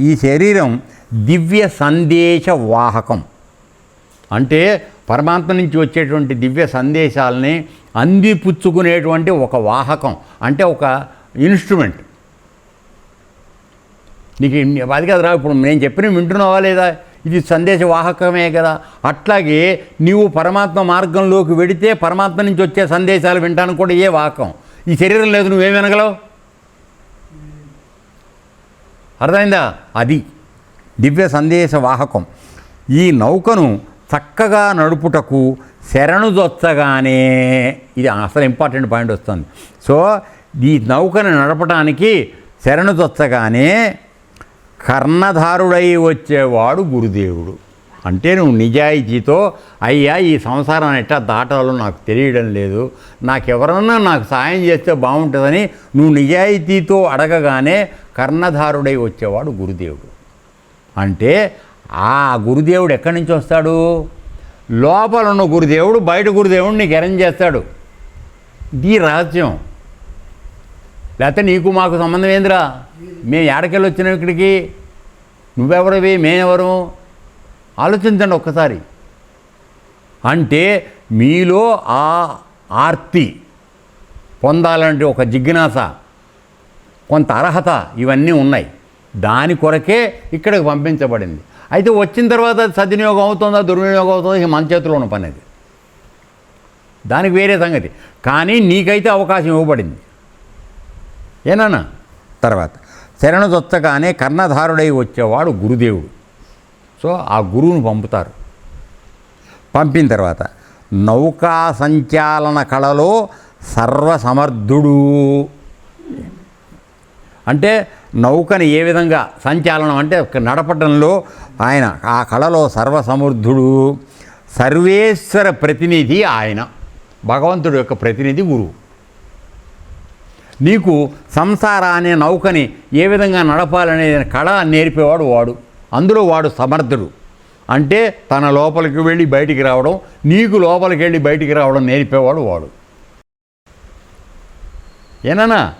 ఈ శరీరం దివ్య సందేశ వాహకం. అంటే పరమాత్మ నుంచి వచ్చేటువంటి దివ్య సందేశాలని అందిపుచ్చుకునేటువంటి ఒక వాహకం. అంటే ఒక ఇన్స్ట్రుమెంట్. నీకు అది కదా రా ఇప్పుడు నేను చెప్పిన వింటున్నావా లేదా? ఇది సందేశ వాహకమే కదా. అట్లాగే నీవు పరమాత్మ మార్గంలోకి వెడితే పరమాత్మ నుంచి వచ్చే సందేశాలు వింటాను కూడా ఏ వాహకం? ఈ శరీరం లేదు నువ్వేం వినగలవు? అర్థమైందా? అది. దివ్య సందేశ వాహకం. ఈ నౌకను చక్కగా నడుపుటకు శరణుదొచ్చగానే ఇది అసలు ఇంపార్టెంట్ పాయింట్ వస్తుంది. సో ఈ నౌకను నడపడానికి శరణుదొచ్చగానే కర్ణధారుడై వచ్చేవాడు గురుదేవుడు. అంటే నువ్వు నిజాయితీతో అయ్యా ఈ సంసారం ఎట్టా దాటాలో నాకు తెలియడం లేదు. నాకెవరన్నా నాకు సాయం చేస్తే బాగుంటుందని నువ్వు నిజాయితీతో అడగగానే కర్ణధారుడై వచ్చేవాడు గురుదేవుడు. అంటే ఆ గురుదేవుడు ఎక్కడి నుంచి వస్తాడు? లోపల ఉన్న గురుదేవుడు బయట గురుదేవుడు నీకు అరేంజ్ చేస్తాడు. ఇది రహస్యం. లేకపోతే నీకు మాకు సంబంధం ఏందిరా? మేము ఏడకెళ్ళి వచ్చినాం ఇక్కడికి. నువ్వెవరివి? మేమెవరు? ఆలోచించండి ఒక్కసారి. అంటే మీలో ఆ ఆర్తి పొందాలంటే ఒక జిజ్ఞాస కొంత అర్హత ఇవన్నీ ఉన్నాయి. దాని కొరకే ఇక్కడికి పంపించబడింది. అయితే వచ్చిన తర్వాత సద్వినియోగం అవుతుందా దుర్వినియోగం అవుతుందా మన చేతిలో ఉన్న పని అది. దానికి వేరే సంగతి. కానీ నీకైతే అవకాశం ఇవ్వబడింది. ఏనా తర్వాత శరణు దొత్తగానే కర్ణధారుడై వచ్చేవాడు గురుదేవుడు. సో ఆ గురువును పంపుతారు. పంపిన తర్వాత నౌకా సంచాలన కళలో సర్వసమర్థుడు. అంటే నౌకని ఏ విధంగా సంచాలనం అంటే నడపడంలో ఆయన ఆ కళలో సర్వసమర్థుడు. సర్వేశ్వర ప్రతినిధి ఆయన. భగవంతుడు యొక్క ప్రతినిధి గురువు. నీకు సంసార అనే నౌకని ఏ విధంగా నడపాలనే కళ నేర్పేవాడు వాడు. అందులో వాడు సమర్థుడు. అంటే తన లోపలికి వెళ్ళి బయటికి రావడం నీకు లోపలికి వెళ్ళి బయటికి రావడం నేర్పేవాడు వాడు. ఏనన్నా?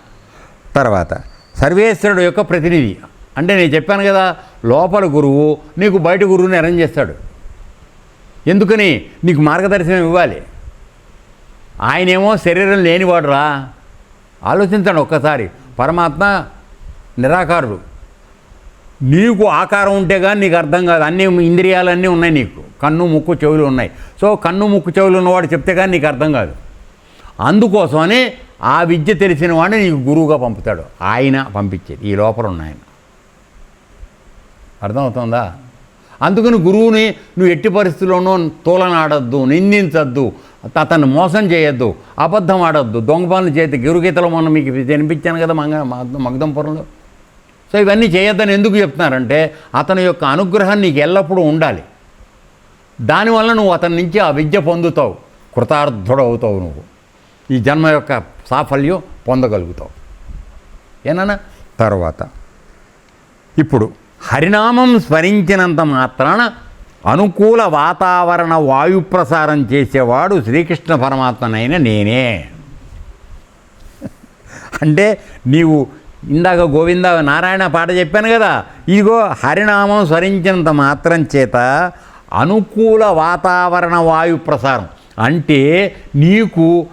తర్వాత సర్వేశ్వరుడు యొక్క ప్రతినిధి. అంటే నేను చెప్పాను కదా లోపల గురువు నీకు బయట గురువుని అరేంజ్ చేస్తాడు. ఎందుకని? నీకు మార్గదర్శనం ఇవ్వాలి. ఆయనేమో శరీరం లేనివాడురా. ఆలోచించండి ఒక్కసారి. పరమాత్మ నిరాకారుడు. నీకు ఆకారం ఉంటే కానీ నీకు అర్థం కాదు. అన్ని ఇంద్రియాలన్నీ ఉన్నాయి నీకు. కన్ను ముక్కు చెవులు ఉన్నాయి. సో కన్ను ముక్కు చెవులు ఉన్నవాడు చెప్తే కానీ నీకు అర్థం కాదు. అందుకోసమని ఆ విద్య తెలిసిన వాడిని నీకు గురువుగా పంపుతాడు. ఆయన పంపించేది. ఈ లోపల ఉన్న ఆయన. అర్థమవుతుందా? అందుకని గురువుని నువ్వు ఎట్టి పరిస్థితుల్లోనూ తోలనాడద్దు నిందించద్దు అతన్ని మోసం చేయొద్దు అబద్ధం ఆడొద్దు దొంగ పనులు చేతి గురుగీతలో మనం మీకు వినిపించాను కదా మంగ మగ్దంపురంలో సో ఇవన్నీ చేయొద్దని ఎందుకు చెప్తున్నారంటే అతని యొక్క అనుగ్రహం నీకు ఎల్లప్పుడూ ఉండాలి. దానివల్ల నువ్వు అతని నుంచి ఆ విద్య పొందుతావు. కృతార్థుడు అవుతావు నువ్వు. ఈ జన్మ యొక్క సాఫల్యం పొందగలుగుతావు. ఏనన్నా తర్వాత. ఇప్పుడు హరినామం స్మరించినంత మాత్రాన అనుకూల వాతావరణ వాయు ప్రసారం చేసేవాడు శ్రీకృష్ణ పరమాత్మనైన నేనే. అంటే నీవు ఇందాక గోవింద నారాయణ పాట చెప్పాను కదా ఇదిగో హరినామం స్మరించినంత మాత్రం చేత అనుకూల వాతావరణ వాయు ప్రసారం. అంటే నీకు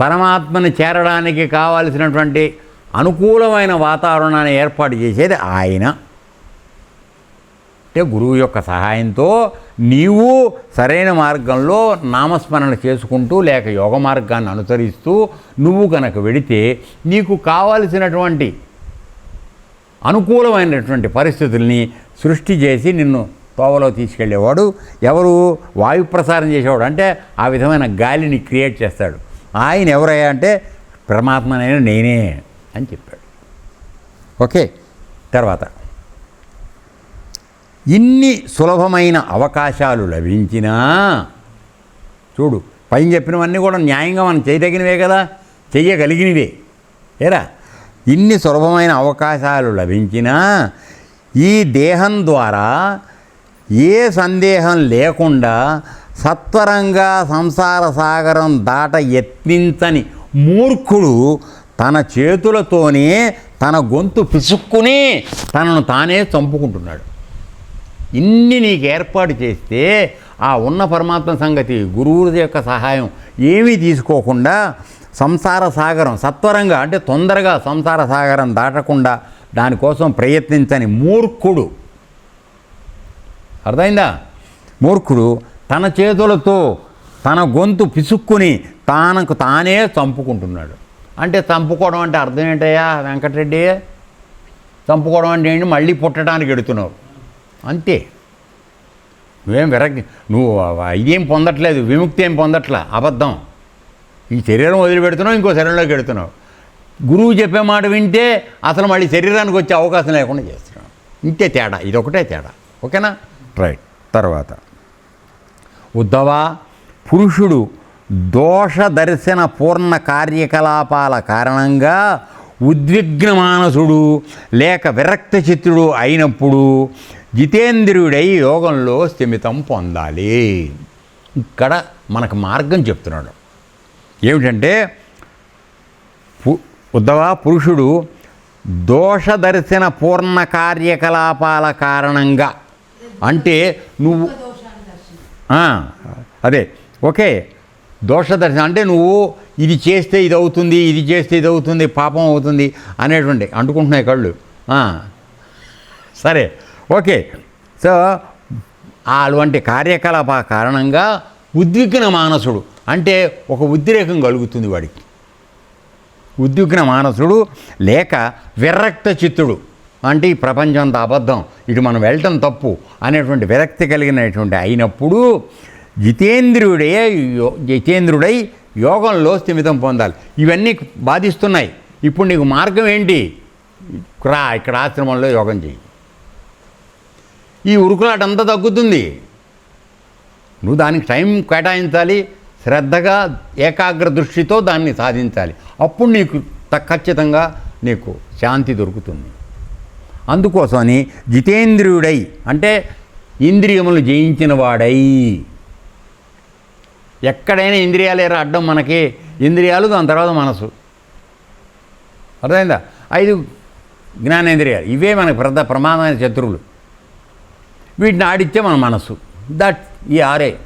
పరమాత్మని చేరడానికి కావలసినటువంటి అనుకూలమైన వాతావరణాన్ని ఏర్పాటు చేసేది ఆయన. అంటే గురువు యొక్క సహాయంతో నీవు సరైన మార్గంలో నామస్మరణ చేసుకుంటూ లేక యోగ మార్గాన్ని అనుసరిస్తూ నువ్వు కనుక వెడితే నీకు కావలసినటువంటి అనుకూలమైనటువంటి పరిస్థితుల్ని సృష్టి చేసి నిన్ను తోవలో తీసుకెళ్ళేవాడు ఎవరు వాయు ప్రసారం చేసేవాడు అంటే ఆ విధమైన గాలిని క్రియేట్ చేస్తాడు. ఆయన ఎవరయ్యా అంటే పరమాత్మనైనా నేనే అని చెప్పాడు. ఓకే? తర్వాత. ఇన్ని సులభమైన అవకాశాలు లభించినా చూడు పైన చెప్పినవన్నీ కూడా న్యాయంగా మనం చేయదగినవే కదా చెయ్యగలిగినవే. ఏరా? ఇన్ని సులభమైన అవకాశాలు లభించినా ఈ దేహం ద్వారా ఏ సందేహం లేకుండా సత్వరంగా సంసార సాగరం దాట యత్నించని మూర్ఖుడు తన చేతులతోనే తన గొంతు పిసుక్కుని తనను తానే చంపుకుంటున్నాడు. ఇన్ని నీకు ఏర్పాటు చేస్తే ఆ ఉన్న పరమాత్మ సంగతి గురువు యొక్క సహాయం ఏమీ తీసుకోకుండా సంసార సాగరం సత్వరంగా అంటే తొందరగా సంసార సాగరం దాటకుండా దానికోసం ప్రయత్నించని మూర్ఖుడు. అర్థమైందా? మూర్ఖుడు తన చేతులతో తన గొంతు పిసుక్కుని తానకు తానే చంపుకుంటున్నాడు. అంటే చంపుకోవడం అంటే అర్థం ఏంటయ్యా? వెంకటరెడ్డి చంపుకోవడం అంటే ఏంటి? మళ్ళీ పుట్టడానికి ఎడుతున్నావు అంతే. నువ్వేం విరక్తి నువ్వు ఇదేం పొందట్లేదు విముక్తి ఏం పొందట్లే? అబద్ధం. ఈ శరీరం వదిలిపెడుతున్నావు ఇంకో శరీరంలోకి పెడుతున్నావు గురువు చెప్పే మాట వింటే అసలు మళ్ళీ శరీరానికి వచ్చే అవకాశం లేకుండా చేస్తున్నావు. ఇంతే తేడా ఇదొకటే తేడా. ఓకేనా? రైట్. తర్వాత. ఉద్ధవ పురుషుడు దోష దర్శన పూర్ణ కార్యకలాపాల కారణంగా ఉద్విగ్న మానసుడు లేక విరక్త చిత్తుడు అయినప్పుడు జితేంద్రియుడై యోగంలో స్థిమితం పొందాలి. ఇక్కడ మనకు మార్గం చెప్తున్నాడు. ఏమిటంటే పు- ఉద్ధవ పురుషుడు దోషదర్శన పూర్ణ కార్యకలాపాల కారణంగా అంటే నువ్వు అదే ఓకే దోషదర్శనం అంటే నువ్వు ఇది చేస్తే ఇది అవుతుంది ఇది చేస్తే ఇది అవుతుంది పాపం అవుతుంది అనేటువంటి అంటుకుంటున్నాయి కళ్ళు. సరే ఓకే. సో అటువంటి కార్యకలాప కారణంగా ఉద్విగ్న మానసుడు అంటే ఒక ఉద్రేకం కలుగుతుంది వాడికి. ఉద్విగ్న మానసుడు లేక విరక్త చిత్తుడు. అంటే ఈ ప్రపంచం అంతా అబద్ధం ఇటు మనం వెళ్ళటం తప్పు అనేటువంటి విరక్తి కలిగినటువంటి అయినప్పుడు జితేంద్రుడే యో- జితేంద్రుడై యోగంలో స్థిమితం పొందాలి. ఇవన్నీ బాధిస్తున్నాయి. ఇప్పుడు నీకు మార్గం ఏంటి? రా ఇక్కడ ఆశ్రమంలో యోగం చేయి ఈ ఉరుకులాటంతా తగ్గుతుంది. నువ్వు దానికి టైం కేటాయించాలి శ్రద్ధగా ఏకాగ్ర దృష్టితో దాన్ని సాధించాలి. అప్పుడు నీకు త- ఖచ్చితంగా నీకు శాంతి దొరుకుతుంది. అందుకోసమని జితేంద్రియుడై అంటే ఇంద్రియములు జయించిన వాడై. ఎక్కడైనా ఇంద్రియాలు ఎరా అడ్డం మనకి ఇంద్రియాలు దాని తర్వాత మనసు. అర్థమైందా? ఐదు జ్ఞానేంద్రియాలు. ఇవే మనకు పెద్ద ప్రమాదమైన శత్రువులు. వీటిని ఆడిచ్చే మన మనసు. దట్ ఈ ఆరే.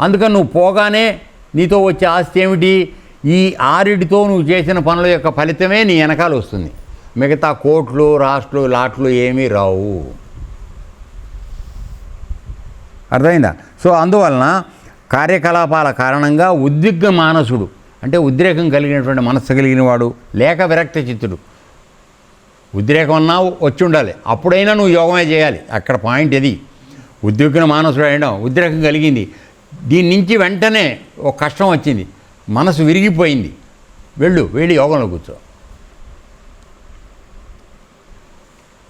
అందుకని నువ్వు పోగానే నీతో వచ్చే ఆస్తి ఏమిటి? ఈ ఆరిడితో నువ్వు చేసిన పనుల యొక్క ఫలితమే నీ వెనకాల వస్తుంది. మిగతా కోట్లు రాష్ట్రులు లాట్లు ఏమీ రావు. అర్థమైందా? సో అందువలన కార్యకలాపాల కారణంగా ఉద్విగ్న మానసుడు అంటే ఉద్రేకం కలిగినటువంటి మనస్సు కలిగిన వాడు లేక విరక్త చిత్తుడు. ఉద్రేకం అన్నా వచ్చి ఉండాలి. అప్పుడైనా నువ్వు యోగమే చేయాలి. అక్కడ పాయింట్ ఇది ఉద్విగ్న మానసుడు అయ్యడం ఉద్రేకం కలిగింది. దీని నుంచి వెంటనే ఒక కష్టం వచ్చింది. మనసు విరిగిపోయింది. వెళ్ళు వెళ్ళి యోగంలో కూర్చో.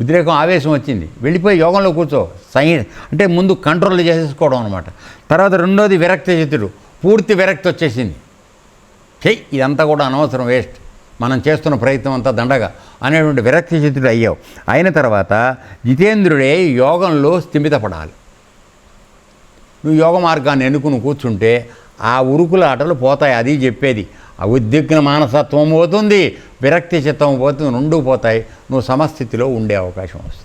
ఉద్రేకం ఆవేశం వచ్చింది. వెళ్ళిపోయి యోగంలో కూర్చో. సై అంటే ముందు కంట్రోల్ చేసేసుకోవడం అనమాట తర్వాత రెండోది విరక్తి చిత్తుడు పూర్తి విరక్తి వచ్చేసింది. చెయ్యి ఇదంతా కూడా అనవసరం వేస్ట్. మనం చేస్తున్న ప్రయత్నం అంతా దండగా అనేటువంటి విరక్తి చిత్తుడు అయ్యావు. అయిన తర్వాత జితేంద్రుడే యోగంలో స్థిమితపడాలి. నువ్వు యోగ మార్గాన్ని ఎన్నుకుని కూర్చుంటే ఆ ఉరుకుల ఆటలు పోతాయి అది చెప్పేది. ఆ ఉద్విగ్న మానసత్వం పోతుంది విరక్తి చిత్తం పోతుంది రెండు పోతాయి. నువ్వు సమస్థితిలో ఉండే అవకాశం వస్తుంది.